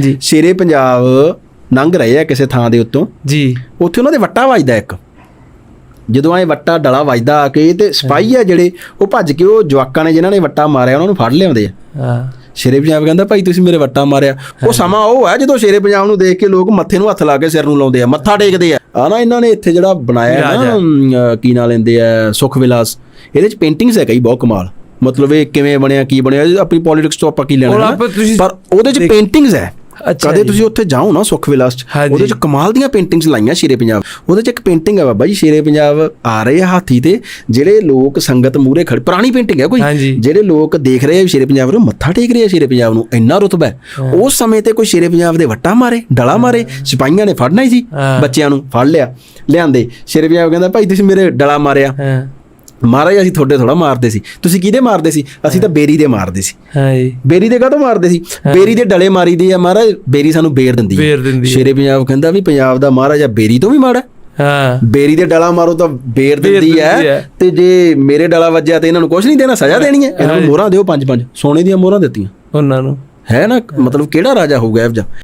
ਜੀ। ਸ਼ੇਰੇ ਪੰਜਾਬ ਲੰਘ ਰਹੇ ਆ ਕਿਸੇ ਥਾਂ ਦੇ ਉੱਤੋਂ। ਜੀ। ਉੱਥੇ ਉਹਨਾਂ ਦੇ ਵੱਟਾ ਵੱਜਦਾ ਇੱਕ। ਜਦੋਂ ਐ ਵੱਟਾ ਡਲਾ ਵੱਜਦਾ ਆ ਕੇ ਤੇ ਸਿਪਾਹੀ ਆ ਜਿਹੜੇ ਉਹ ਭੱਜ ਕੇ ਉਹ ਜਵਾਕਾਂ ਨੇ ਜਿਨ੍ਹਾਂ ਨੇ ਵੱਟਾ ਮਾਰਿਆ ਉਹਨਾਂ ਨੂੰ ਫੜ ਲਿਆਉਂਦੇ ਆ। ਹਾਂ। ਸ਼ੇਰੇ ਪੰਜਾਬ ਕਹਿੰਦਾ ਭਾਈ ਤੁਸੀਂ ਮੇਰੇ ਵੱਟਾ ਮਾਰਿਆ। ਉਹ ਸਮਾਂ ਉਹ ਹੈ ਜਦੋਂ ਸ਼ੇਰੇ ਪੰਜਾਬ ਨੂੰ ਦੇਖ ਕੇ ਲੋਕ ਮੱਥੇ ਨੂੰ ਹੱਥ ਲਾ ਕੇ ਸਿਰ ਨੂੰ ਲਾਉਂਦੇ ਆ ਮੱਥਾ ਟੇਕਦੇ ਆ। ਆ ਨਾ ਇਹਨਾਂ ਨੇ ਇੱਥੇ ਜਿਹੜਾ ਬਣਾਇਆ ਨਾ ਕੀ ਨਾਂ ਲੈਂਦੇ ਆ ਸੁਖ ਵਿਲਾਸ। ਇਹਦੇ ਚ ਪੇਂਟਿੰਗਸ ਹੈ ਕਈ ਬਹੁਤ ਕਮਾਲ। ਮਤਲਬ ਇਹ ਕਿਵੇਂ ਬਣਿਆ ਕੀ ਬਣਿਆ ਆਪਣੀ ਪੋਲਿਟਿਕਸ ਤੋਂ ਆਪਾਂ ਕੀ ਲੈਣਾ ਪਰ ਉਹਦੇ ਚ ਪੇਂਟਿੰਗਸ ਹੈ। ਕਦੇ। ਤੁਸੀਂ ਉੱਥੇ ਜਾਓ ਨਾ ਸੁਖ ਵਿਲਾਸ ਚ। ਉਹਦੇ ਚ ਕਮਾਲ ਦੀਆਂ ਪੇਂਟਿੰਗਸ ਲਾਈਆਂ ਸ਼ੇਰੇ ਪੰਜਾਬ ਉਹਦੇ ਚ ਇੱਕ ਪੇਂਟਿੰਗ ਹੈ ਬਾਬਾ ਜੀ ਸ਼ੇਰੇ ਪੰਜਾਬ ਆ ਰਹੇ ਆ ਹਾਥੀ ਤੇ ਜਿਹੜੇ ਲੋਕ ਸੰਗਤ ਮੂਰੇ ਖੜੇ ਪੁਰਾਣੀ ਪੇਂਟਿੰਗ ਹੈ ਕੋਈ। ਜਿਹੜੇ ਲੋਕ ਦੇਖ ਰਹੇ ਆ ਸ਼ੇਰੇ ਪੰਜਾਬ ਨੂੰ ਮੱਥਾ ਟੇਕ ਰਹੇ ਆ ਸ਼ੇਰੇ ਪੰਜਾਬ ਨੂੰ ਇੰਨਾ ਰੁਤਬਾ ਉਸ ਸਮੇਂ ਤੇ ਕੋਈ ਸ਼ੇਰੇ ਪੰਜਾਬ ਦੇ ਵੱਟਾ ਮਾਰੇ ਡਲਾ ਮਾਰੇ ਸਿਪਾਹੀਆਂ ਨੇ ਫੜਨਾ ਹੀ ਸੀ। ਬੱਚਿਆਂ ਨੂੰ ਫੜ ਲਿਆ ਲਿਆਂਦੇ ਸ਼ੇਰੇ ਪੰਜਾਬ ਕਹਿੰਦਾ ਭਾਈ ਤੁਸੀਂ ਮੇਰੇ ਡਲਾ ਮਾਰਿਆ ਮਹਾਰਾਜ ਅਸੀਂ ਤੁਹਾਡੇ ਥੋੜਾ ਮਾਰਦੇ ਸੀ। ਤੁਸੀਂ ਕਿਹਦੇ ਮਾਰਦੇ ਸੀ? ਅਸੀਂ ਤਾਂ ਬੇਰੀ ਦੇ ਮਾਰਦੇ ਸੀ। ਹਾਂ ਜੀ। ਬੇਰੀ ਦੇ ਕਾਹਤੋਂ ਮਾਰਦੇ ਸੀ? ਬੇਰੀ ਦੇ ਡਲੇ ਮਾਰੀਦੀ ਆ ਮਹਾਰਾਜ ਬੇਰੀ ਸਾਨੂੰ ਬੇਰ ਦਿੰਦੀ ਹੈ ਬੇਰ ਦਿੰਦੀ ਹੈ। ਸ਼ੇਰੇ ਪੰਜਾਬ ਕਹਿੰਦਾ ਵੀ ਪੰਜਾਬ ਦਾ ਮਹਾਰਾਜਾ ਬੇਰੀ ਤੋਂ ਵੀ ਮਾੜਾ। ਹੈ। ਬੇਰੀ ਦੇ ਡਲਾ ਮਾਰੋ ਤਾਂ ਬੇਰ ਦਿੰਦੀ ਦਿੰਦੀ ਹੈ ਹੈ। ਤੇ ਜੇ ਮੇਰੇ ਡਲਾ ਵੱਜਿਆ ਤੇ ਇਹਨਾਂ ਨੂੰ ਕੁਝ ਨਹੀਂ ਦੇਣਾ ਸਜ਼ਾ ਦੇਣੀ ਹੈ ਇਹਨਾਂ ਨੂੰ ਮੋਹਰਾਂ ਦਿਓ ਪੰਜ ਪੰਜ ਸੋਨੇ ਦੀਆਂ ਮੋਹਰਾਂ ਦਿੱਤੀਆਂ। ਉਹਨਾਂ ਨੂੰ। ਹੈ ਨਾ? ਮਤਲਬ ਕਿਹੜਾ ਰਾਜਾ ਹੋਊਗਾ ਇਹ ਜਿਹਾ?